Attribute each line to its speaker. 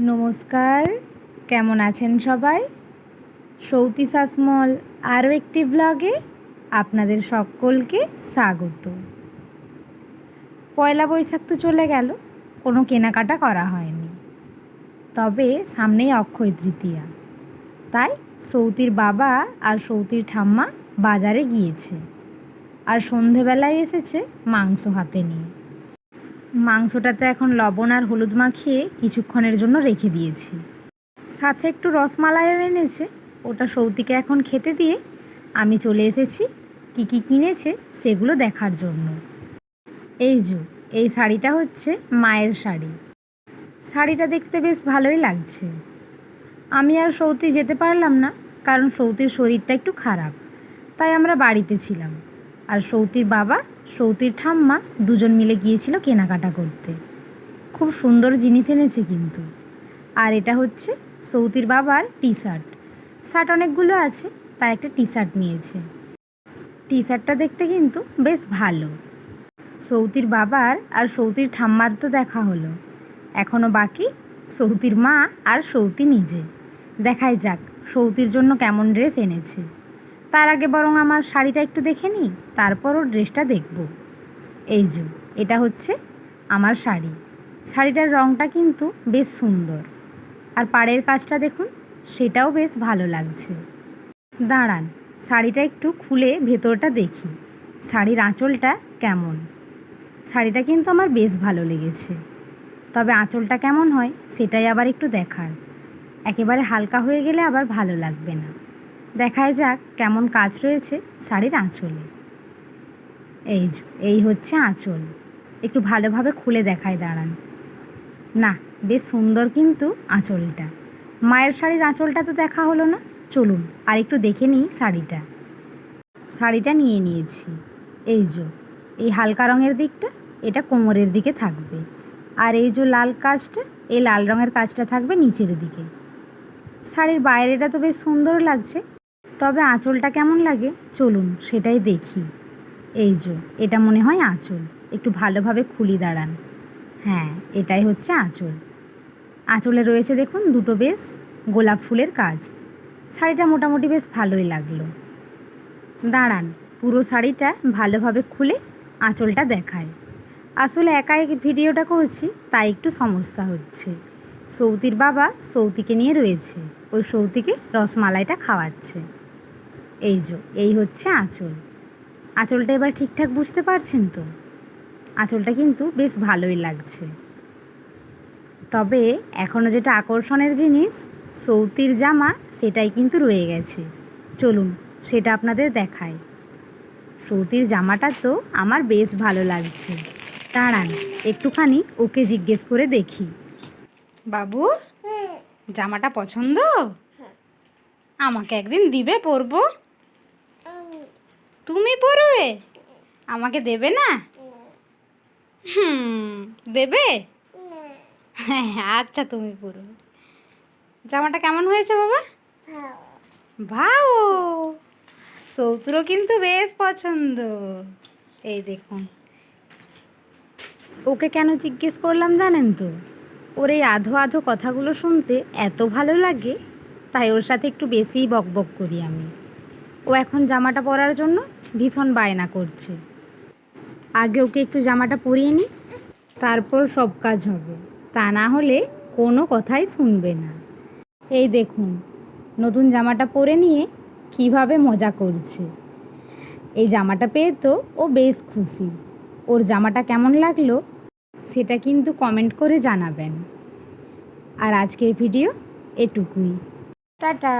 Speaker 1: নমস্কার, কেমন আছেন সবাই? সৌতি সাসমল আরও একটি ব্লগে আপনাদের সকলকে স্বাগত। পয়লা বৈশাখ তো চলে গেল, কোনো কেনাকাটা করা হয়নি। তবে সামনেই অক্ষয় তৃতীয়া। তাই সৌতির বাবা আর সৌতির ঠাম্মা বাজারে গিয়েছে। আর সন্ধেবেলায় এসেছে মাংস হাতে নিয়ে। মাংসটাতে এখন লবণ আর হলুদ মাখিয়ে কিছুক্ষণের জন্য রেখে দিয়েছি। সাথে একটু রসমালাইও এনেছে। ওটা সৌতিকে এখন খেতে দিয়ে আমি চলে এসেছি। কী কী কিনেছে সেগুলো দেখার জন্য। এই যে, এই শাড়িটা হচ্ছে মায়ের শাড়ি। শাড়িটা দেখতে বেশ ভালোই লাগছে। আমি আর সৌতি যেতে পারলাম না, কারণ সৌতির শরীরটা একটু খারাপ। তাই আমরা বাড়িতে ছিলাম। আর সৌতির বাবা সৌতির ঠাম্মা দুজন মিলে গিয়েছিল কেনাকাটা করতে। খুব সুন্দর জিনিস এনেছে কিন্তু। আর এটা হচ্ছে সৌতির বাবার টি শার্ট শার্ট অনেকগুলো আছে, তাই একটা টি শার্ট নিয়েছে। টি শার্টটা দেখতে কিন্তু বেশ ভালো। সৌতির বাবার আর সৌতির ঠাম্মার তো দেখা হলো। এখনও বাকি সৌতির মা আর সৌতি নিজে। দেখাই যাক সৌতির জন্য কেমন ড্রেস এনেছে। তার আগে বরং আমার শাড়িটা একটু দেখে নিই তারপর ওর ড্রেসটা দেখব। এই যে, এটা হচ্ছে আমার শাড়ি। শাড়িটার রঙটা কিন্তু বেশ সুন্দর। আর পাড়ের কাজটা দেখুন, সেটাও বেশ ভালো লাগছে। দাঁড়ান, শাড়িটা একটু খুলে ভেতরটা দেখি। শাড়ির আঁচলটা কেমন? শাড়িটা কিন্তু আমার বেশ ভালো লেগেছে। তবে আঁচলটা কেমন হয়, সেটাই আবার একটু দেখার। একেবারে হালকা হয়ে গেলে আবার ভালো লাগবে না। দেখায় যাক কেমন কাজ রয়েছে শাড়ির আঁচলে। এই এই হচ্ছে আঁচল। একটু ভালোভাবে খুলে দেখায় দাঁড়ান। না, বেশ সুন্দর কিন্তু আঁচলটা। মায়ের শাড়ির আঁচলটা তো দেখা হলো না। চলুন, আর একটু দেখে নিই শাড়িটা। শাড়িটা নিয়ে নিয়েছি। এই যে, এই হালকা রঙের দিকটা, এটা কোমরের দিকে থাকবে। আর এই যে লাল কাজটা, এই লাল রঙের কাজটা থাকবে নিচের দিকে। শাড়ির বাইরেটা তো বেশ সুন্দর লাগছে। তবে আঁচলটা কেমন লাগে? চলুন সেটাই দেখি। এই যে, এটা মনে হয় আঁচল। একটু ভালোভাবে খুলি দাঁড়ান। হ্যাঁ এটাই হচ্ছে আঁচল। আঁচলে রয়েছে দেখুন দুটো বেশ গোলাপ ফুলের কাজ। শাড়িটা মোটামুটি বেশ ভালোই লাগল। দাঁড়ান, পুরো শাড়িটা ভালোভাবে খুলে আঁচলটা দেখায় আসলে একা এক ভিডিওটা করছি, তাই একটু সমস্যা হচ্ছে। সৌতির বাবা সৌতিকে নিয়ে রয়েছে। ওই সৌতিকে রসমালাইটা খাওয়াচ্ছে। এই যে এই হচ্ছে আঁচল। আঁচলটা এবার ঠিকঠাক বুঝতে পারছেন তো? আঁচলটা কিন্তু বেশ ভালোই লাগছে। তবে এখনও যেটা আকর্ষণের জিনিস সৌতির জামা সেটাই কিন্তু রয়ে গেছে। চলুন সেটা আপনাদের দেখায় সৌতির জামাটা তো আমার বেশ ভালো লাগছে। দাঁড়ান একটুখানি ওকে জিজ্ঞেস করে দেখি। বাবু জামাটা পছন্দ? আমাকে একদিন দিবে পরবো? তুমি পরবে আমাকে দেবে না? হুম, দেবে? হ্যাঁ আচ্ছা তুমি পরবে জামাটা কেমন হয়েছে বাবা? ভাও। সৌতুরও কিন্তু বেশ পছন্দ। এই দেখুন। ওকে কেন জিজ্ঞেস করলাম জানেন তো? ওর এই আধো আধো কথাগুলো শুনতে এত ভালো লাগে, তাই ওর সাথে একটু বেশিই বকবক করি আমি। ও এখন জামাটা পরার জন্য ভীষণ বায়না করছে। আগে ওকে একটু জামাটা পরিয়ে নিই তারপর সব কাজ হবে। তা না হলে কোনো কথাই শুনবে না। এই দেখুন, নতুন জামাটা পরে নিয়ে কীভাবে মজা করছে। এই জামাটা পেয়ে তো ও বেশ খুশি। ওর জামাটা কেমন লাগল সেটা কিন্তু কমেন্ট করে জানাবেন। আর আজকের ভিডিও এটুকুই। টাটা।